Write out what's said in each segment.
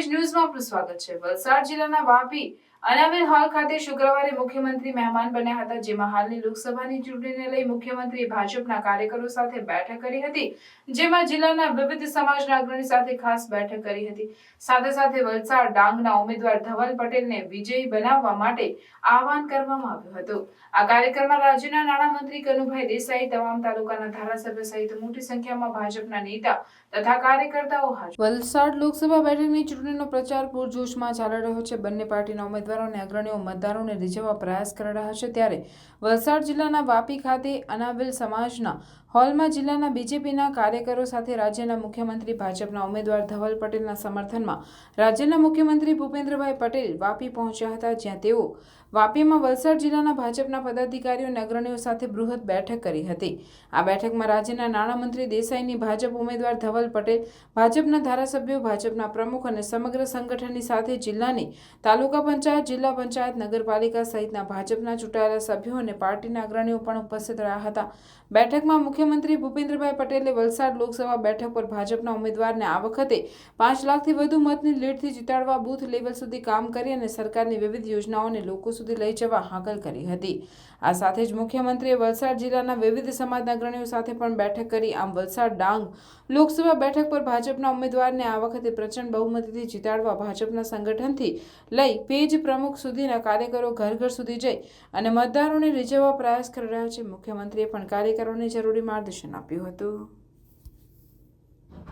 ન્યૂઝમાં આપનું સ્વાગત છે. વલસાડ જિલ્લાના વાપી અનાવેલ હોલ ખાતે શુક્રવારે મુખ્યમંત્રી મહેમાન બન્યા હતા, જેમાં હાલની લોકસભાની ચૂંટણીને લઈ મુખ્યમંત્રીએ ભાજપના કાર્યકરો સાથે બેઠક કરી હતી, જેમાં જિલ્લાના વિવિધ સમાજના અગ્રણી સાથે ખાસ બેઠક કરી હતી. સાથે સાથે વલસાડ ડાંગના ઉમેદવાર ધવલ પટેલને વિજયી બનાવવા માટે આહવાન કરવામાં આવ્યું હતું. આ કાર્યક્રમમાં રાજ્યના નાણામંત્રી કનુભાઈ દેસાઈ, તમામ તાલુકાના ધારાસભ્ય સહિત મોટી સંખ્યામાં ભાજપના નેતા તથા કાર્યકર્તાઓ હાજર. વલસાડ લોકસભા બેઠકની ચૂંટણીનો પ્રચાર પૂરજોશમાં ચાલી રહ્યો છે. બંને પાર્ટીના ઉમેદવારો અને અગ્રણીઓ મતદારોને રીઝવવા પ્રયાસ કરી રહ્યા છે ત્યારે વલસાડ જિલ્લાના વાપી ખાતે અનાબેલ સમાજના હોલમાં જિલ્લાના બીજેપીના કાર્યકરો સાથે રાજ્યના મુખ્યમંત્રી ભાજપના ઉમેદવાર ધવલ પટેલના સમર્થનમાં રાજ્યના મુખ્યમંત્રી ભૂપેન્દ્રભાઈ પટેલ વાપી પહોંચ્યા હતા, જ્યાં તેઓ વાપીમાં વલસાડ જિલ્લાના ભાજપના પદાધિકારીઓ અને અગ્રણીઓ સાથે બૃહદ બેઠક કરી હતી. આ બેઠકમાં રાજ્યના નાણામંત્રી દેસાઈની ભાજપ ઉમેદવાર ધવલ પટેલ, ભાજપના ધારાસભ્યો, ભાજપના પ્રમુખ અને સમગ્ર સંગઠનની સાથે જિલ્લાની તાલુકા પંચાયત, જિલ્લા પંચાયત, નગરપાલિકા સહિતના ભાજપના ચૂંટાયેલા સભ્યો અને પાર્ટીના અગ્રણીઓ પણ ઉપસ્થિત રહ્યા હતા. બેઠકમાં મુખ્યમંત્રી ભૂપેન્દ્રભાઈ પટેલે વલસાડ લોકસભા બેઠક પર ભાજપના ઉમેદવારને આ વખતે પાંચ લાખથી વધુ મતની લીડથી જીતાડવા બૂથ લેવલ સુધી કામ કરી અને સરકારની વિવિધ યોજનાઓને લોકો સુધી લઈ જવા હાકલ કરી હતી. આ સાથે જ મુખ્યમંત્રીએ વલસાડ જિલ્લાના વિવિધ સમાજના અગ્રણીઓ સાથે પણ બેઠક કરી. આમ વલસાડ ડાંગ લોકસભા બેઠક પર ભાજપના ઉમેદવારને આ વખતે પ્રચંડ બહુમતીથી જીતાડવા ભાજપના સંગઠનથી લઈ પેજ પ્રમુખ સુધીના કાર્યકરો ઘર ઘર સુધી જઈ અને મતદારોને રીઝવવા પ્રયાસ કરી રહ્યા છે. મુખ્યમંત્રીએ પણ કાર્યકરોને જરૂરી માર્ગદર્શન આપ્યું હતું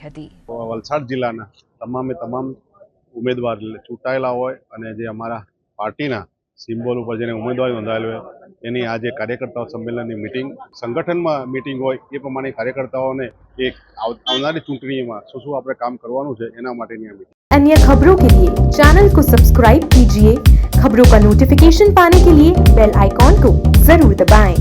હતી વલસાડ જિલ્લાના તમામે તમામ ઉમેદવાર ચૂંટાયેલા હોય અને જે અમારા પાર્ટીના સિમ્બોલ ઉપર જેને ઉમેદવારી નોંધાયેલી હોય એની આજે કાર્યકર્તાઓ સંમેલનની મિટિંગ સંગઠનમાં મિટિંગ હોય એ પ્રમાણે કાર્યકર્તાઓને એક આવ- આવનારી ચૂંટણીમાં શું શું આપણે કામ કરવાનું છે એના માટેની આ meeting अन्य खबरों के लिए चैनल को सब्सक्राइब कीजिए खबरों का नोटिफिकेशन पाने के लिए बेल आइकॉन को जरूर दबाएं।